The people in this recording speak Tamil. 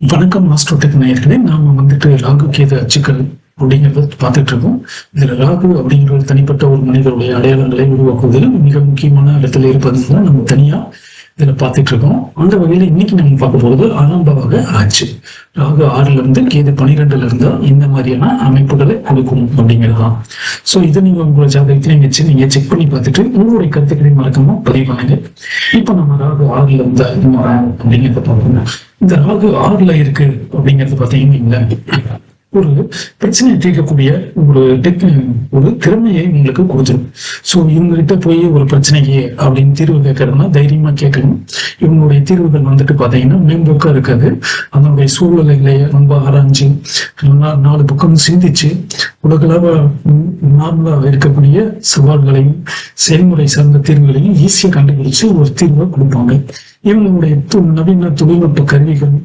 வணக்கம் ஆஸ்ட்ரோடெக் நேயர்களே நாம வந்துட்டு ராகு கேது அச்சுக்கள் அப்படிங்கிறத பார்த்துட்டு இருக்கோம் இதுல ராகு அப்படிங்கிற ஒரு தனிப்பட்ட ஒரு மனிதருடைய அடையாளங்களை உருவாக்குவதில் மிக முக்கியமான இடத்துல இருப்பதுதான் நம்ம தனியா இதுல பார்த்துட்டு இருக்கோம் அந்த வகையில இன்னைக்கு நம்ம பார்க்க போறது ஆறாம் பாவாக ஆச்சு. ராகு ஆறுல இருந்து கேது பனிரெண்டுல இருந்தா இந்த மாதிரியான அமைப்புகளை கொடுக்கும் அப்படிங்கிறதுதான் சோ இதை நீங்க உங்களோட ஜாதகத்திலையும் வச்சு நீங்க செக் பண்ணி பார்த்துட்டு உங்களுடைய கருத்துக்களை மறக்காம பதிவு பண்ணுங்க. இப்ப நம்ம ராகு ஆறுல இருந்தா அப்படிங்கிறத பார்க்கணும் இந்த ராகு ஆறுல இருக்கு அப்படிங்கறது பாத்தீங்கன்னா ஒரு பிரச்சனையை தீர்க்கக்கூடிய ஒரு டெக் ஒரு திறமையை உங்களுக்கு கொடுத்துரும். ஸோ இவங்ககிட்ட போய் ஒரு பிரச்சனைக்கு அப்படின்னு தீர்வு கேட்கறதுனா தைரியமா கேட்கணும். இவங்களுடைய தீர்வுகள் வந்துட்டு பாத்தீங்கன்னா மேம்போக்கா இருக்காது. அதனுடைய சூழ்நிலைகளை ரொம்ப ஆராய்ஞ்சு நாலு பக்கம் சிந்திச்சு உலகளவ நார்மலா இருக்கக்கூடிய சவால்களையும் செயல்முறை சார்ந்த தீர்வுகளையும் ஈஸியாக கண்டுபிடிச்சு ஒரு தீர்வை கொடுப்பாங்க. இவங்களுடைய நவீன தொழில்நுட்ப கருவிகள்